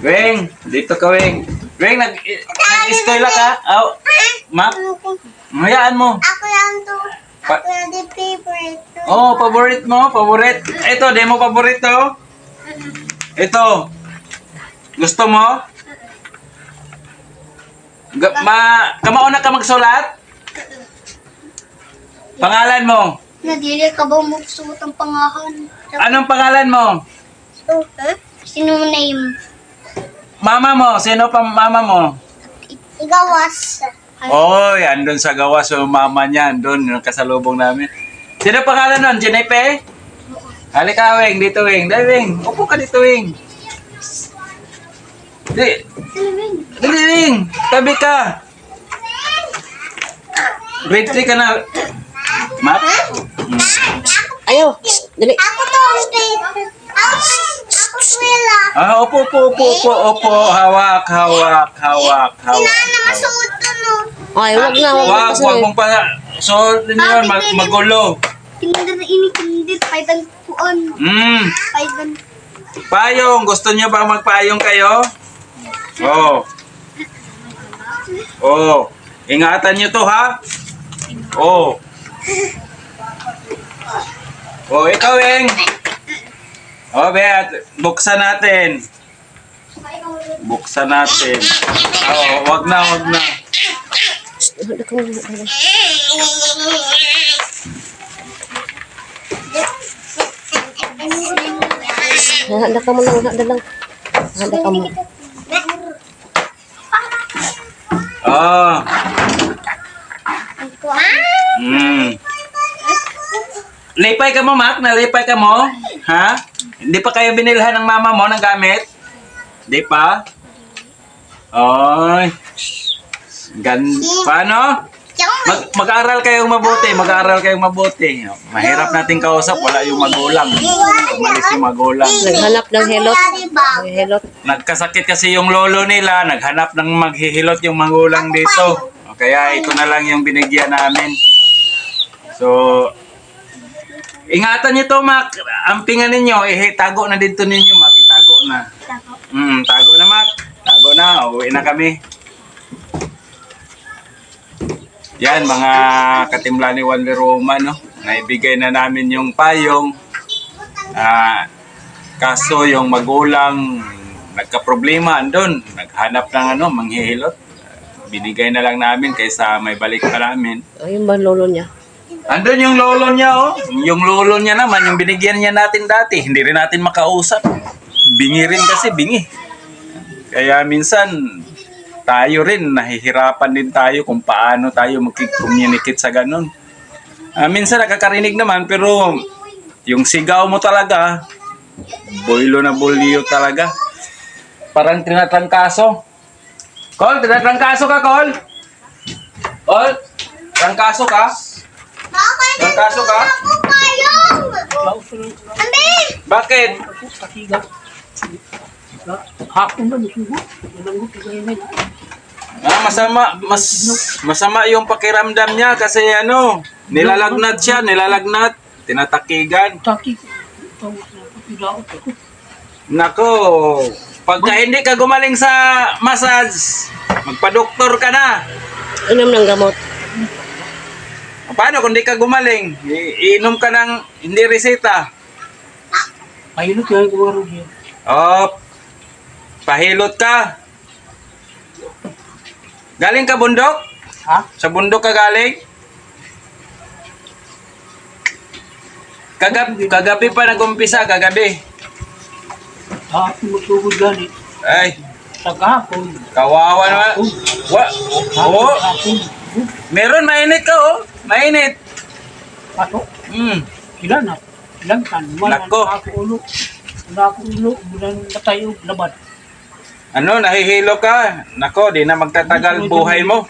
Weng, dito ka, Weng. Weng, nag, nag-eskwela ka? Aw, ma, hayaan mo. Ako lang to. Ako lang di favorite. Oh, favorite mo, favorite. Ito, di mo paborito. Ito. Gusto mo? Ga- ma, kamauna ka magsulat? Pangalan mo? Nadili ka ba magsuot ang pangahan? Anong pangalan mo? So, huh? Sino mo name? Mama mo? Sino pa mama mo? Igawas. Oy, andun sa gawas yung mama niya, andun, yung kasalubong namin. Sino pangalan nun? Jenepe? Halika, Weng, dito, Weng. Dali, Weng. Upo ka dito, Weng. Di, dali, Weng. Tabi ka. Grade 3 ka na. Map? Ayaw. Dali. Ako to. Ako, ako swela. Ah, upo, upo, upo, upo, upo. Hawak, hawak, hawak, hawak. Inana masuot to no. Ay, wag na. Wag, Wag, na wag mong pa. So, yun, mag magulo. Kinder na ini, kinder. Paitan kuon. Hmm. Paitan. Payong, gusto niyo ba magpayong kayo? Oo. Oh. Oh. Ingatan niyo to ha. Oh. Oh, ikaw, Eng. Oh, Bet, buksan natin. Buksan natin. Oo, wag na, wag na. Handa ka muna. Dali. Handa lang. Handa ka muna. Oh. Mm. Lipay ka mo, Mac? Nalipay ka mo? Ha? Hindi pa kayo binilhan ng mama mo ng gamit? Hindi pa? Oy. Gan paano? Mag mag-aral kayong mabuti, mag-aral kayong mabuti. Mahirap nating kausap, wala yung magulang. Umalis yung magulang. Naghanap ng helot. Helot. Nagkasakit kasi yung lolo nila, naghanap ng maghihilot yung magulang dito. O, Kaya ito na lang yung binigyan namin. So, ingatan nyo to, Mac. Ampingan ninyo, eh, tago na dito ninyo, Mac. Itago na. Hmm, tago na, Mac. Tago na, uwi na kami. Yan, mga katimla ni Wonder Woman, no? Naibigay na namin yung payong. Ah, Kaso yung magulang nagka-problema andun, naghanap ng ano, manghihilot. Binigay na lang namin kaysa may balik pa namin. Ayun ba lolo niya? Andun yung lolo niya oh. Yung lolo niya naman, yung binigyan niya natin dati, hindi rin natin makausap. Bingi rin kasi, bingi. Kaya minsan, tayo rin, nahihirapan din tayo kung paano tayo mag-communicate sa ganun. Ah, minsan nakakarinig naman, pero yung sigaw mo talaga, boilo na bolyo talaga. Parang tinatrangkaso. Col, tinatrangkaso ka, Col? Col, trangkaso ka? Bakit? Trangkaso ka? Ako payong! Ambi! Bakit? Hapon na, nasugo. Ah, masama, mas masama yung pakiramdam niya kasi ano, nilalagnat siya, nilalagnat, tinatakigan. Nako, pagka hindi ka gumaling sa massage, magpa-doktor ka na. Inom ng gamot. Paano kung hindi ka gumaling? I- inom ka ng hindi reseta. Ayun kaya ko nga rin Oh, pahilot ka. Galing ka bundok? Ha? Sa bundok ka galing? Kagabi, kagabi pa nag-umpisa, kagabi. Hapon magsugod gani. Ay, Sa kahapon. kawawa naman. Wa, oh, meron mainit ka oh. Mainit. Pato. Hmm. Sila na. Ilang tan. Wala Nako. na ako ulo. Wala ako ulo. Wala na tayo laban. Ano, nahihilo ka? Nako, di na magtatagal buhay mo.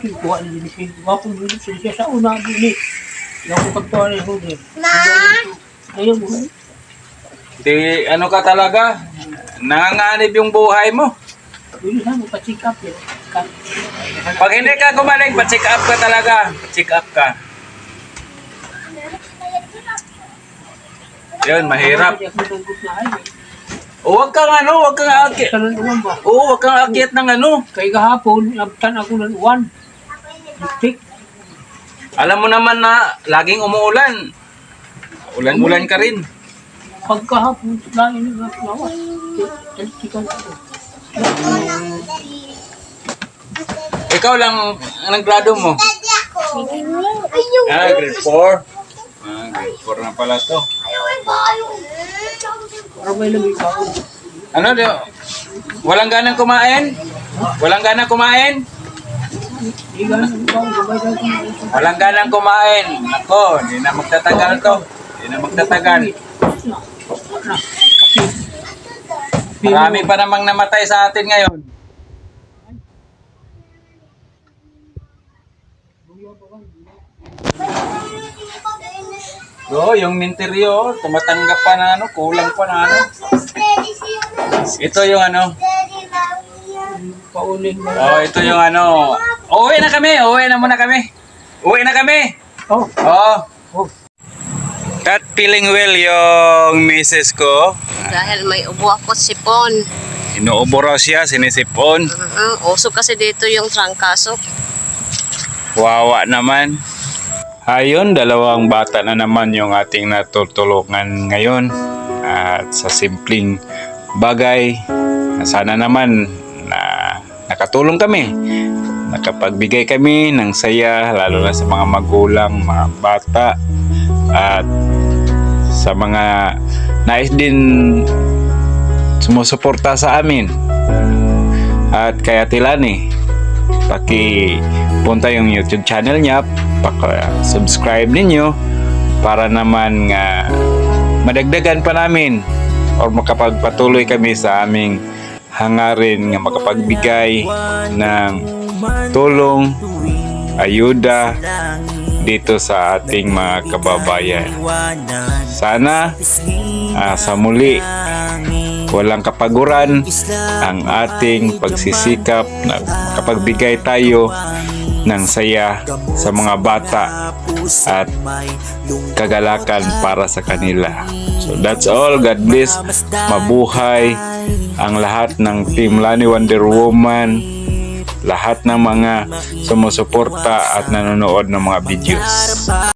Kuha na din siya. Ako dito siya sa una din eh. Yung ako pagtawa ni Rudy. Ma! Ayun mo. Di, ano ka talaga? Nanganganib yung buhay mo. Pwede na, magpa-check up. Ka- Pag hindi ka gumaling, pa-check up ka talaga. Check up ka. Yun, mahirap. Hindi ako nanggut na ay. O, wag kang ano, wag kang aakyat. Oo, wag kang aakyat ng ano. Kay kahapon, nabtan ako ng uwan. Liptik. Alam mo naman na laging umuulan. Ulan-ulan ka rin. Pagkahapon, lain na lawas. Talitikan ako. Ikaw lang, anong grado mo? Ah, grade 4. Ah, grade 4 na pala to. Ano, di, walang ganang kumain? Walang ganang kumain. Walang ganang kumain. Ako, hindi na magtatagal to. Hindi na magtatagal. Marami pa namang namatay sa atin ngayon. Oo, yung minteryo, tumatanggap pa na ano, kulang pa na ano. Ito yung ano. Paunin mo. oh, ito yung ano. Uwi na kami, uwi na muna kami. Uwi na kami. Oh, Oo. oh. Kat feeling well yung misis ko. Dahil may ubo ako sipon. Inuubo raw siya, sinisipon. Uh, uso kasi dito yung trangkaso. Wawa naman. Ayun, dalawang bata na naman yung ating natutulungan ngayon. At sa simpleng bagay, sana naman na nakatulong kami. Nakapagbigay kami ng saya, lalo na sa mga magulang, mga bata, at sa mga nais din sumusuporta sa amin. At kaya Tilani, paki punta yung YouTube channel niya, paka-subscribe ninyo para naman nga madagdagan pa namin or makapagpatuloy kami sa aming hangarin nga makapagbigay ng tulong, ayuda dito sa ating mga kababayan. Sana ah, sa muli walang kapaguran ang ating pagsisikap na makapagbigay tayo ng saya sa mga bata at kagalakan para sa kanila. So that's all. God bless. Mabuhay ang lahat ng Team Lani Wonder Woman, lahat ng mga sumusuporta at nanonood ng mga videos.